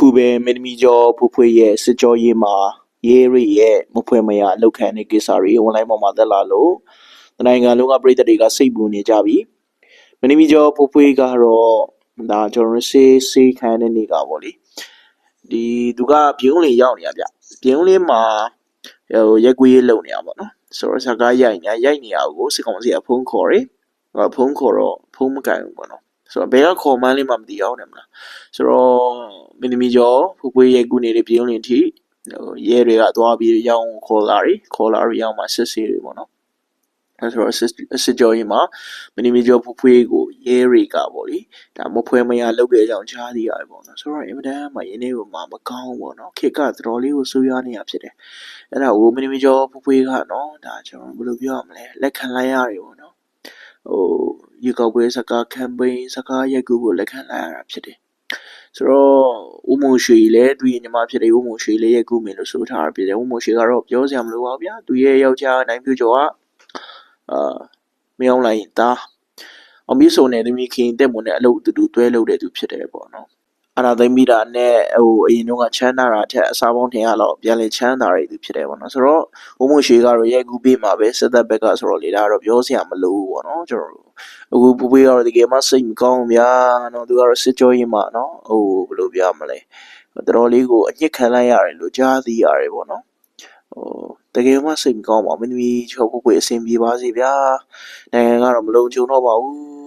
အခုပဲမင်းသမီးကျော်ဖူဖွေရဲ့စစ်ကြောရေးမှာရေးရိရဲ့မဖွယ်မရလောက်ခံတဲ့ကိစ္စတွေ online ပေါ်မှာသက်လာလို့နိုင်ငံလုံးကပြည်သက်တွေကစိတ်ပူနေကြပြီမင်းသမီးကျော်ဖူဖွေကတော့ဒါကျွန်တော်တို့စေးစေးခံတဲ့နေကပေါ့လေဒီသူကပြုံးလင်ရောက်နေရဗျပြုံးလင်းမှာဟိုရက်ကွေးရေးလုံနေရပါတော့ဆိုတော့စကားရိုက်နေရိုက်နေရကိုစစ်ကောင်စီကဖုန်းခေါ်တယ်ဖုန်းခေါ်တော့ဖုန်းမကန်ဘူးပေါ့နော် ဆိုတော့ဘယ်ကခေါ်မှန်းလေးမှမသိအောင်တယ်မလားဆိုတော့မင်းသမီးကျော်ဖူပွေးရဲ့ကုနေတဲ့ပြုံးလင်ထိဟိုရဲတွေကသွားပြီးရောင်းခေါ်လာတွေခေါ်လာတွေရောင်းမှာစစ်ဆေးတွေပေါ့နော်အဲဆိုတော့စစ်စစ်ကြောကြီးမှာမင်းသမီးကျော်ဖူပွေးကိုရဲတွေကပေါ့လေဒါမဖွဲမရလောက်ခဲ့ကြောင်ကြားသိရတယ်ပေါ့နော်ဆိုတော့အင်မတန်မှရင်းနေပုံမှာမကောင်းပေါ့နော်ခေတ်ကတော်တော်လေးကိုဆိုးရွားနေရဖြစ်တယ်အဲ့ဒါကိုမင်းသမီးကျော်ဖူပွေးကနော်ဒါကျွန်တော်ဘယ်လိုပြောရမလဲလက်ခံလိုက်ရတယ်ပေါ့နော် ဟိုရေကောက်ပွဲစကား campaign စကားရိုက်ကူကိုလက်ခံလိုက်ရတာဖြစ်တယ်ဆိုတော့ဦးမိုရွှေလည်းသူရဲ့ညီမဖြစ်တဲ့ဦးမိုရွှေလည်းရဲ့ကူမင်လို့ဆိုထားတာဖြစ်တယ်ဦးမိုရွှေကတော့ပြောစရာမလိုပါဘူးဗျာသူရဲ့ယောက်ျားနိုင်ပြကျော်ကအာမင်းအောင်လိုက်တာအောင်မြင့်စုံနဲ့တမီခင်တက်မွန်နဲ့အလုပ်အတူတူတွဲလုပ်တဲ့သူဖြစ်တယ်ပေါ့နော် အဲ့ဒါသိမိတာနဲ့ဟိုအရင်တော့ကချမ်းသာတာအထက်အစားပေါင်းထင်ရတော့ပြန်လဲချမ်းသာရတဲ့သူဖြစ်တယ်ပေါ့နော်ဆိုတော့ဦးမိုရွှေကတော့ရဲ့ကူပေးမှာပဲစစ်သက်ဘက်ကဆိုတော့လေဒါကတော့ပြောစရာမလိုဘူးပေါ့နော်ကျွန်တော်တို့အခုပူပွေးကတော့တကယ်မှစိတ်မကောင်းဘူးဗျာနော်သူကတော့စစ်ကြောရင်မှနော်ဟိုဘယ်လိုပြမလဲတော်တော်လေးကိုအညစ်ခံလိုက်ရတယ်လို့ကြားသိရတယ်ပေါ့နော်ဟိုတကယ်မှစိတ်မကောင်းပါဘူးမင်းသမီးချောပူပွေအဆင်ပြေပါစေဗျာနိုင်ငံကတော့မလုံခြုံတော့ပါဘူး